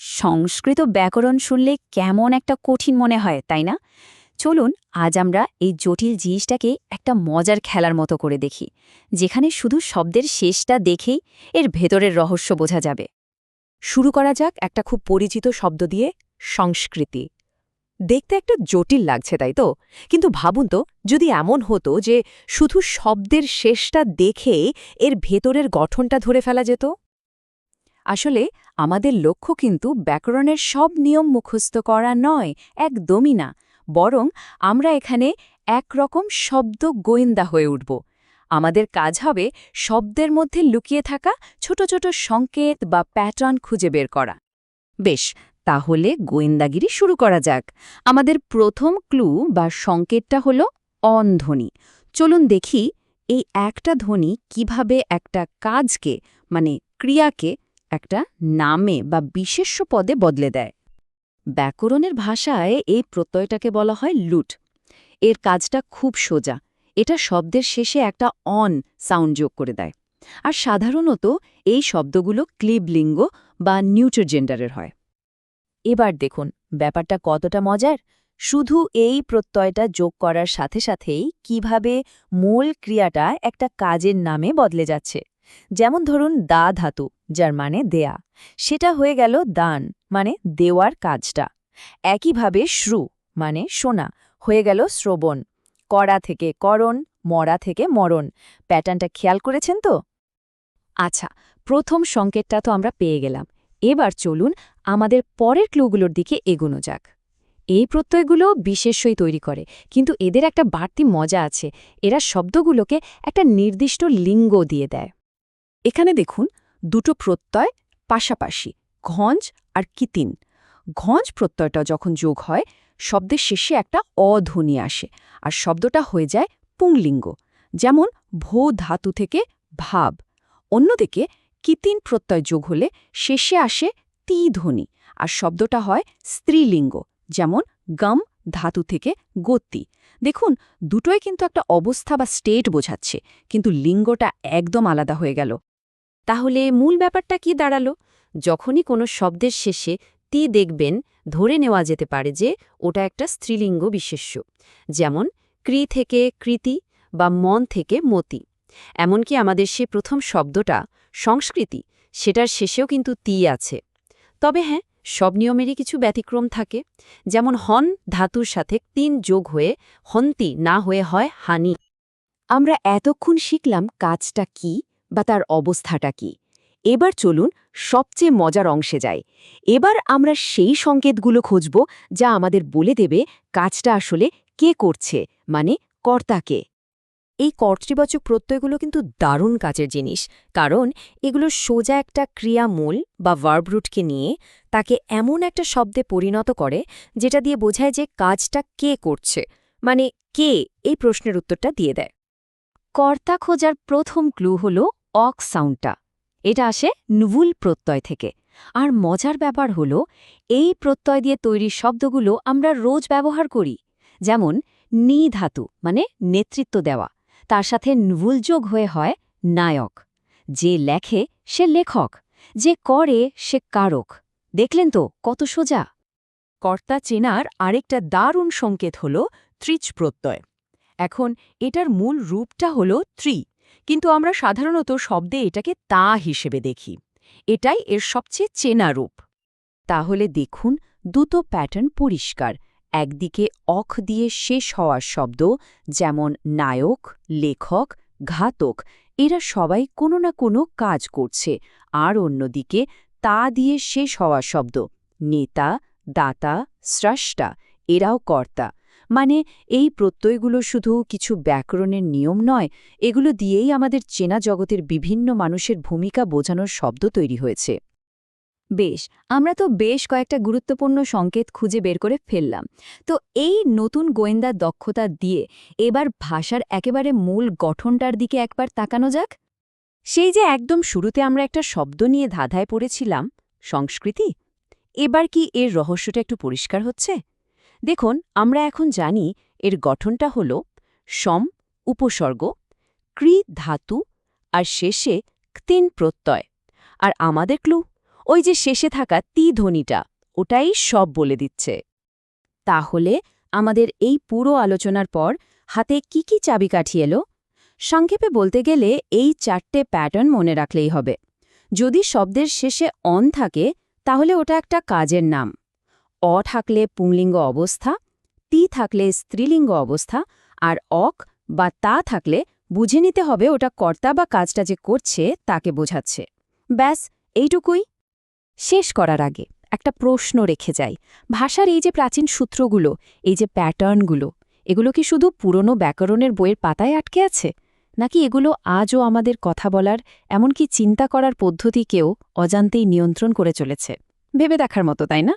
সংস্কৃত ব্যাকরণ শুনলে কেমন একটা কঠিন মনে হয়, তাই না? চলুন, আজ আমরা এই জটিল জিনিসটাকে একটা মজার খেলার মতো করে দেখি, যেখানে শুধু শব্দের শেষটা দেখেই এর ভেতরের রহস্য বোঝা যাবে। শুরু করা যাক একটা খুব পরিচিত শব্দ দিয়ে, সংস্কৃতি। দেখতে একটা জটিল লাগছে, তাই তো? কিন্তু ভাবুন তো, যদি এমন হতো যে শুধু শব্দের শেষটা দেখে এর ভেতরের গঠনটা ধরে ফেলা যেত। আসলে আমাদের লক্ষ্য কিন্তু ব্যাকরণের সব নিয়ম মুখস্থ করা নয়, একদমই না। বরং আমরা এখানে একরকম শব্দ গোয়েন্দা হয়ে উঠব। আমাদের কাজ হবে শব্দের মধ্যে লুকিয়ে থাকা ছোট ছোট সংকেত বা প্যাটার্ন খুঁজে বের করা। বেশ, তাহলে গোয়েন্দাগিরি শুরু করা যাক। আমাদের প্রথম ক্লু বা সংকেতটা হল অনধ্বনি চলুন দেখি এই একটা ধ্বনি কীভাবে একটা কাজকে মানে ক্রিয়াকে একটা নামে বা বিশেষ্য পদে বদলে দেয়। ব্যাকরণের ভাষায় এই প্রত্যয়টাকে বলা হয় লুট। এর কাজটা খুব সোজা। এটা শব্দের শেষে একটা অন সাউন্ড যোগ করে দেয়। আর সাধারণত এই শব্দগুলো ক্লিবলিঙ্গ বা নিউটার জেন্ডারের হয়। এবার দেখুন, ব্যাপারটা কতটা মজার। শুধু এই প্রত্যয়টা যোগ করার সাথে সাথেই কীভাবে মূল ক্রিয়াটা একটা কাজের নামে বদলে যাচ্ছে। যেমন ধরুন দা ধাতু, যার মানে দেয়া। সেটা হয়ে গেল দান মানে দেওয়ার কাজটা। একইভাবে শ্রু মানে শোনা হয়ে গেল শ্রবণ। করা থেকে করণ, মরা থেকে মরণ। প্যাটার্নটা খেয়াল করেছেন তো? আচ্ছা প্রথম সংকেতটা তো আমরা পেয়ে গেলাম। এবার চলুন আমাদের পরের ক্লুগুলোর দিকে এগোনো যাক। এই প্রত্যয়গুলো বিশেষ্যই তৈরি করে, কিন্তু এদের একটা বাড়তি মজা আছে। এরা শব্দগুলোকে একটা নির্দিষ্ট লিঙ্গ দিয়ে দেয়। এখানে দেখুন দুটো প্রত্যয় পাশাপাশি, ঘঞ্জ আর কিতিন। ঘঞ্জ প্রত্যয়টা যখন যোগ হয়, শব্দের শেষে একটা অধ্বনি আসে আর শব্দটা হয়ে যায় পুংলিঙ্গ, যেমন ভো ধাতু থেকে ভাব। অন্যদিকে কিতিন প্রত্যয় যোগ হলে শেষে আসে তি ধ্বনি আর শব্দটা হয় স্ত্রীলিঙ্গ, যেমন গম ধাতু থেকে গতি। দেখুন, দুটোই কিন্তু একটা অবস্থা বা স্টেট বোঝাচ্ছে, কিন্তু লিঙ্গটা একদম আলাদা হয়ে গেল। তাহলে মূল ব্যাপারটা কি দাঁড়াল? যখনই কোনো শব্দের শেষে তি দেখবেন, ধরে নেওয়া যেতে পারে যে ওটা একটা স্ত্রীলিঙ্গ বিশেষ্য। যেমন ক্রি থেকে কৃতি বা মন থেকে মতি। এমনকি আমাদের সে প্রথম শব্দটা, সংস্কৃতি, সেটার শেষেও কিন্তু তি আছে। তবে হ্যাঁ সব নিয়মেরই কিছু ব্যতিক্রম থাকে। যেমন, হন ধাতুর সাথে তিন যোগ হয়ে হন্তি না হয়ে হয় হানি। আমরা এতক্ষণ শিখলাম কাজটা কি বা তার অবস্থাটা কি? এবার চলুন সবচেয়ে মজার অংশে যাই। এবার আমরা সেই সংকেতগুলো খুঁজব যা আমাদের বলে দেবে কাজটা আসলে কে করছে মানে কর্তাকে এই কর্তৃবাচক প্রত্যয়গুলো কিন্তু দারুণ কাজের জিনিস, কারণ এগুলো সোজা একটা ক্রিয়ামূল বা ভার্বরুটকে নিয়ে তাকে এমন একটা শব্দে পরিণত করে যেটা দিয়ে বোঝায় যে কাজটা কে করছে মানে কে এই প্রশ্নের উত্তরটা দিয়ে দেয়। কর্তা খোঁজার প্রথম ক্লু হল অক সাউন্ডটা। এটা আসে নুভুল প্রত্যয় থেকে। আর মজার ব্যাপার হল, এই প্রত্যয় দিয়ে তৈরি শব্দগুলো আমরা রোজ ব্যবহার করি। যেমন, নি ধাতু মানে নেতৃত্ব দেওয়া। তার সাথে নুভুল যোগ হয়ে হয় নায়ক। যে লেখে, সে লেখক। যে করে, সে কারক। দেখলেন তো, কত সোজা? কর্তা চেনার আরেকটা দারুণ সংকেত হল ত্রিচ প্রত্যয়। এখন এটার মূল রূপটা হল ত্রি। কিন্তু আমরা সাধারণত শব্দে এটাকে তা হিসেবে দেখি। এটাই এর সবচেয়ে চেনা রূপ। তাহলে দেখুন, দুটো প্যাটার্ন পরিষ্কার। একদিকে অখ দিয়ে শেষ হওয়ার শব্দ, যেমন নায়ক, লেখক, ঘাতক, এরা সবাই কোনো না কোনো কাজ করছে। আর অন্যদিকে, তা দিয়ে শেষ হওয়া শব্দ, নেতা, দাতা, স্রষ্টা, এরাও কর্তা। মানে এই প্রত্যয়গুলো শুধু কিছু ব্যাকরণের নিয়ম নয়, এগুলো দিয়েই আমাদের চেনা জগতের বিভিন্ন মানুষের ভূমিকা বোঝানোর শব্দ তৈরি হয়েছে। বেশ, আমরা তো বেশ কয়েকটা গুরুত্বপূর্ণ সংকেত খুঁজে বের করে ফেললাম। তো এই নতুন গোয়েন্দা দক্ষতা দিয়ে এবার ভাষার একেবারে মূল গঠনটার দিকে একবার তাকানো যাক। সেই যে একদম শুরুতে আমরা একটা শব্দ নিয়ে ধাঁধায় পড়েছিলাম, সংস্কৃতি? এবার কি এর রহস্যটা একটু পরিষ্কার হচ্ছে? দেখুন, আমরা এখন জানি এর গঠনটা হল সম, উপসর্গ ক্রি ধাতু, আর শেষে ক্তিন প্রত্যয়। আর আমাদের ক্লু, ওই যে শেষে থাকা তি ধ্বনিটা, ওটাই সব বলে দিচ্ছে। তাহলে আমাদের এই পুরো আলোচনার পর হাতে কি কি চাবিকাঠি এলো? সংক্ষেপে বলতে গেলে এই চারটে প্যাটার্ন মনে রাখলেই হবে। যদি শব্দের শেষে অন থাকে, তাহলে ওটা একটা কাজের নাম। অ থাকলে পুংলিঙ্গ অবস্থা, তি থাকলে স্ত্রীলিঙ্গ অবস্থা, আর অক বা তা থাকলে বুঝে নিতে হবে ওটা কর্তা বা কাজটা যে করছে তাকে বোঝাচ্ছে। ব্যাস, এইটুকুই। শেষ করার আগে একটা প্রশ্ন রেখে যাই। ভাষার এই যে প্রাচীন সূত্রগুলো, এই যে প্যাটার্নগুলো, এগুলো কি শুধু পুরনো ব্যাকরণের বইয়ের পাতায় আটকে আছে? নাকি এগুলো আজও আমাদের কথা বলার, এমনকি চিন্তা করার পদ্ধতিকেও অজান্তেই নিয়ন্ত্রণ করে চলেছে? ভেবে দেখার মতো, তাই না?